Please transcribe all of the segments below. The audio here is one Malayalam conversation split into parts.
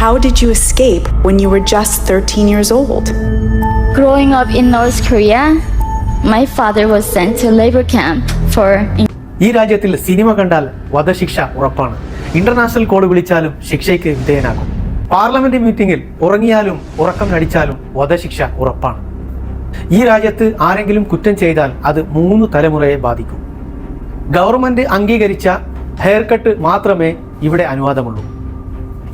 how did you escape when you were just 13 years old? Growing up in North Korea, my father was sent to labor camp for ഈ രാജ്യത്തിൽ സിനിമ കണ്ടാൽ വധശിക്ഷ ഉറപ്പാണ്. ഇന്റർനാഷണൽ കോഡ് വിളിച്ചാലും ശിക്ഷയ്ക്ക് വിധേയനാകും. പാർലമെന്റ് മീറ്റിംഗിൽ ഉറങ്ങിയാലും ഉറക്കം നടിച്ചാലും വധശിക്ഷ ഉറപ്പാണ്. ഈ രാജ്യത്ത് ആരെങ്കിലും കുറ്റം ചെയ്താൽ അത് മൂന്ന് തലമുറയെ ബാധിക്കും. ഗവൺമെന്റ് അംഗീകരിച്ച ഹെയർ കട്ട് മാത്രമേ ഇവിടെ അനുവാദമുള്ളൂ.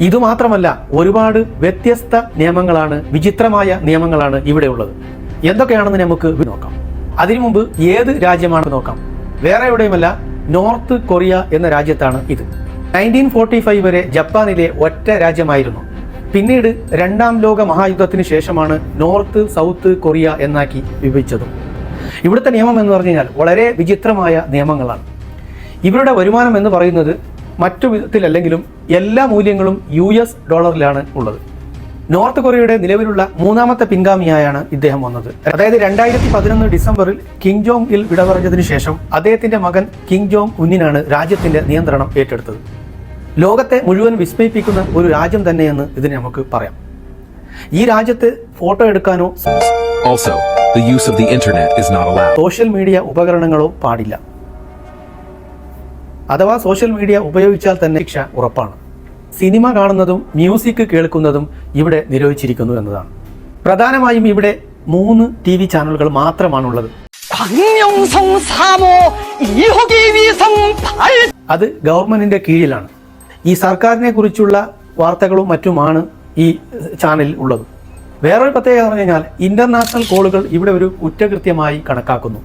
ഇതുമാത്രമല്ല ഒരുപാട് വ്യത്യസ്ത നിയമങ്ങളാണ് വിചിത്രമായ നിയമങ്ങളാണ് ഇവിടെ ഉള്ളത്. എന്തൊക്കെയാണെന്ന് നമുക്ക് നോക്കാം. അതിനു മുമ്പ് ഏത് രാജ്യമാണെന്ന് നോക്കാം. വേറെ എവിടെയുമല്ല നോർത്ത് കൊറിയ എന്ന രാജ്യത്താണ് ഇത്. നയന്റീൻ ഫോർട്ടി ഫൈവ് വരെ ജപ്പാനിലെ ഒറ്റ രാജ്യമായിരുന്നു. പിന്നീട് രണ്ടാം ലോക മഹായുദ്ധത്തിന് ശേഷമാണ് നോർത്ത് സൗത്ത് കൊറിയ എന്നാക്കി വിഭജിച്ചതും. ഇവിടുത്തെ നിയമം എന്ന് പറഞ്ഞു കഴിഞ്ഞാൽ വളരെ വിചിത്രമായ നിയമങ്ങളാണ്. ഇവരുടെ വരുമാനം എന്ന് പറയുന്നത് മറ്റു വിധത്തിലല്ലെങ്കിലും എല്ലാ മൂല്യങ്ങളും യു എസ് ഡോളറിലാണ് ഉള്ളത്. നോർത്ത് കൊറിയയുടെ നിലവിലുള്ള മൂന്നാമത്തെ പിൻഗാമിയായാണ് ഇദ്ദേഹം വന്നത്. അതായത് രണ്ടായിരത്തി പതിനൊന്ന് ഡിസംബറിൽ കിങ് ജോങ് ഇൽ വിട പറഞ്ഞതിനു ശേഷം അദ്ദേഹത്തിന്റെ മകൻ കിങ് ജോങ് ഉന്നിനാണ് രാജ്യത്തിന്റെ നിയന്ത്രണം ഏറ്റെടുത്തത്. ലോകത്തെ മുഴുവൻ വിസ്മയിപ്പിക്കുന്ന ഒരു രാജ്യം തന്നെയെന്ന് ഇതിന് നമുക്ക് പറയാം. ഈ രാജ്യത്ത് ഫോട്ടോ എടുക്കാനോ. സോഷ്യൽ മീഡിയ ഉപകരണങ്ങളോ പാടില്ല. അഥവാ സോഷ്യൽ മീഡിയ ഉപയോഗിച്ചാൽ തന്നെ ശിക്ഷ ഉറപ്പാണ്. സിനിമ കാണുന്നതും മ്യൂസിക് കേൾക്കുന്നതും ഇവിടെ നിരോധിച്ചിരിക്കുന്നു എന്നതാണ്. പ്രധാനമായും ഇവിടെ മൂന്ന് ടി വി ചാനലുകൾ മാത്രമാണുള്ളത്. അത് ഗവൺമെന്റിന്റെ കീഴിലാണ്. ഈ സർക്കാരിനെ കുറിച്ചുള്ള വാർത്തകളും മറ്റുമാണ് ഈ ചാനലിൽ ഉള്ളത്. വേറൊരു പ്രത്യേകത പറഞ്ഞു കഴിഞ്ഞാൽ ഇന്റർനാഷണൽ കോളുകൾ ഇവിടെ ഒരു കുറ്റകൃത്യമായി കണക്കാക്കുന്നു.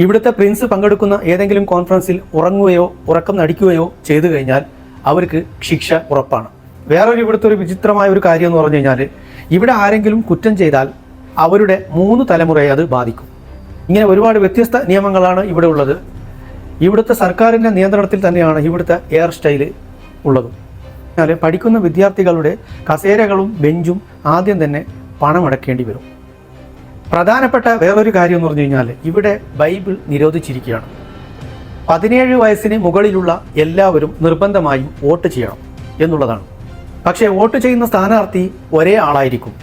ഇവിടുത്തെ പ്രിൻസ് പങ്കെടുക്കുന്ന ഏതെങ്കിലും കോൺഫറൻസിൽ ഉറങ്ങുകയോ ഉറക്കം നടിക്കുകയോ ചെയ്തു കഴിഞ്ഞാൽ അവർക്ക് ശിക്ഷ ഉറപ്പാണ്. വേറൊരു ഇവിടുത്തെ ഒരു വിചിത്രമായ ഒരു കാര്യം എന്ന് പറഞ്ഞു കഴിഞ്ഞാൽ ഇവിടെ ആരെങ്കിലും കുറ്റം ചെയ്താൽ അവരുടെ മൂന്ന് തലമുറയെ അത് ബാധിക്കും. ഇങ്ങനെ ഒരുപാട് വ്യത്യസ്ത നിയമങ്ങളാണ് ഇവിടെ ഉള്ളത്. ഇവിടുത്തെ സർക്കാരിന്റെ നിയന്ത്രണത്തിൽ തന്നെയാണ് ഇവിടുത്തെ എയർ സ്റ്റൈൽ ഉള്ളത്. എന്നാൽ പഠിക്കുന്ന വിദ്യാർത്ഥികളുടെ കസേരകളും ബെഞ്ചും ആദ്യം തന്നെ പണമടക്കേണ്ടി വരും. പ്രധാനപ്പെട്ട വേറൊരു കാര്യം എന്ന് പറഞ്ഞു കഴിഞ്ഞാൽ ഇവിടെ ബൈബിൾ നിരോധിച്ചിരിക്കുകയാണ്. പതിനേഴ് വയസ്സിന് മുകളിലുള്ള എല്ലാവരും നിർബന്ധമായും വോട്ട് ചെയ്യണം എന്നുള്ളതാണ്. പക്ഷേ വോട്ട് ചെയ്യുന്ന സ്ഥാനാർത്ഥി ഒരേ ആളായിരിക്കും.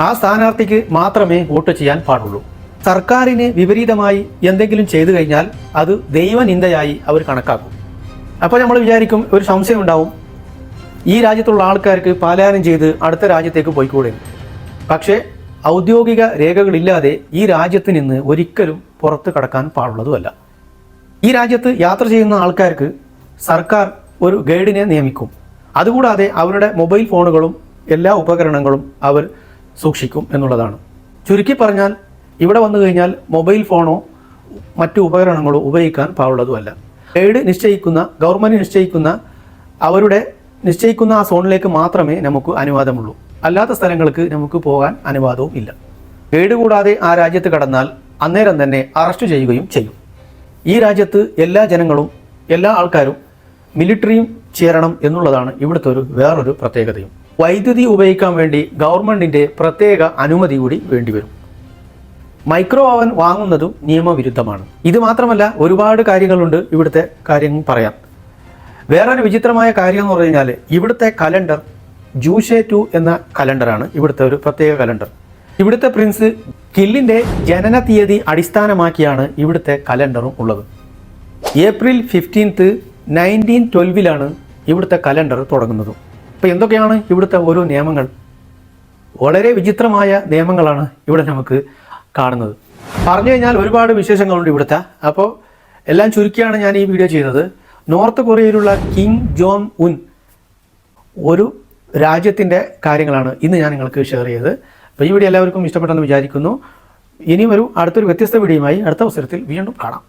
ആ സ്ഥാനാർത്ഥിക്ക് മാത്രമേ വോട്ട് ചെയ്യാൻ പാടുള്ളൂ. സർക്കാരിന് വിപരീതമായി എന്തെങ്കിലും ചെയ്തു കഴിഞ്ഞാൽ അത് ദൈവനിന്ദയായി അവർ കണക്കാക്കും. അപ്പോൾ നമ്മൾ വിചാരിക്കും ഒരു സംശയം ഉണ്ടാവും ഈ രാജ്യത്തുള്ള ആൾക്കാർക്ക് പാലായനം ചെയ്ത് അടുത്ത രാജ്യത്തേക്ക് പോയിക്കൂടെ. പക്ഷേ ഔദ്യോഗിക രേഖകളില്ലാതെ ഈ രാജ്യത്ത് നിന്ന് ഒരിക്കലും പുറത്ത് കടക്കാൻ പാടുള്ളതുമല്ല. ഈ രാജ്യത്ത് യാത്ര ചെയ്യുന്ന ആൾക്കാർക്ക് സർക്കാർ ഒരു ഗൈഡിനെ നിയമിക്കും. അതുകൂടാതെ അവരുടെ മൊബൈൽ ഫോണുകളും എല്ലാ ഉപകരണങ്ങളും അവർ സൂക്ഷിക്കും എന്നുള്ളതാണ്. ചുരുക്കി പറഞ്ഞാൽ ഇവിടെ വന്നു കഴിഞ്ഞാൽ മൊബൈൽ ഫോണോ മറ്റു ഉപകരണങ്ങളോ ഉപയോഗിക്കാൻ പാടുള്ളതുമല്ല. ഗൈഡ് നിശ്ചയിക്കുന്ന ഗവൺമെന്റ് നിശ്ചയിക്കുന്ന അവരുടെ നിശ്ചയിക്കുന്ന ആ സോണിലേക്ക് മാത്രമേ നമുക്ക് അനുവാദമുള്ളൂ. അല്ലാത്ത സ്ഥലങ്ങൾക്ക് നമുക്ക് പോകാൻ അനുവാദവും ഇല്ല. ഗൈഡ് കൂടാതെ ആ രാജ്യത്ത് കടന്നാൽ അന്നേരം തന്നെ അറസ്റ്റ് ചെയ്യുകയും ചെയ്യും. ഈ രാജ്യത്ത് എല്ലാ ജനങ്ങളും എല്ലാ ആൾക്കാരും മിലിറ്ററിയും ചേരണം എന്നുള്ളതാണ് ഇവിടുത്തെ ഒരു വേറൊരു പ്രത്യേകതയും. വൈദ്യുതി ഉപയോഗിക്കാൻ വേണ്ടി ഗവൺമെന്റിന്റെ പ്രത്യേക അനുമതി കൂടി വേണ്ടിവരും. മൈക്രോ ഓവൻ വാങ്ങുന്നതും നിയമവിരുദ്ധമാണ്. ഇത് മാത്രമല്ല ഒരുപാട് കാര്യങ്ങളുണ്ട് ഇവിടുത്തെ കാര്യങ്ങൾ പറയാം വേറൊരു വിചിത്രമായ കാര്യം എന്ന് പറഞ്ഞു കഴിഞ്ഞാൽ ഇവിടുത്തെ കലണ്ടർ ജൂഷേ ടു എന്ന കലണ്ടറാണ്. ഇവിടുത്തെ ഒരു പ്രത്യേക കലണ്ടർ. ഇവിടുത്തെ പ്രിൻസ് കില്ലിന്റെ ജനന തീയതി അടിസ്ഥാനമാക്കിയാണ് ഇവിടുത്തെ കലണ്ടറും ഉള്ളത്. ഏപ്രിൽ ഫിഫ്റ്റീൻത്ത് നയന്റീൻ ട്വൽവിലാണ് ഇവിടുത്തെ കലണ്ടർ തുടങ്ങുന്നത്. അപ്പോൾ എന്തൊക്കെയാണ് ഇവിടുത്തെ ഓരോ നിയമങ്ങൾ? വളരെ വിചിത്രമായ നിയമങ്ങളാണ് ഇവിടെ നമുക്ക് കാണുന്നത്. പറഞ്ഞു കഴിഞ്ഞാൽ ഒരുപാട് വിശേഷങ്ങളുണ്ട് ഇവിടുത്തെ. അപ്പോൾ എല്ലാം ചുരുക്കിയാണ് ഞാൻ ഈ വീഡിയോ ചെയ്തത്. നോർത്ത് കൊറിയയിലുള്ള കിങ് ജോൺ ഉൻ ഒരു രാജ്യത്തിന്റെ കാര്യങ്ങളാണ് ഇന്ന് ഞാൻ നിങ്ങൾക്ക് ഷെയർ ചെയ്തത്. അപ്പോൾ ഈ വീഡിയോ എല്ലാവർക്കും ഇഷ്ടപ്പെട്ടെന്ന് വിചാരിക്കുന്നു. ഇനിയും ഒരു അടുത്തൊരു വ്യത്യസ്ത വീഡിയോയുമായി അടുത്ത അവസരത്തിൽ വീണ്ടും കാണാം.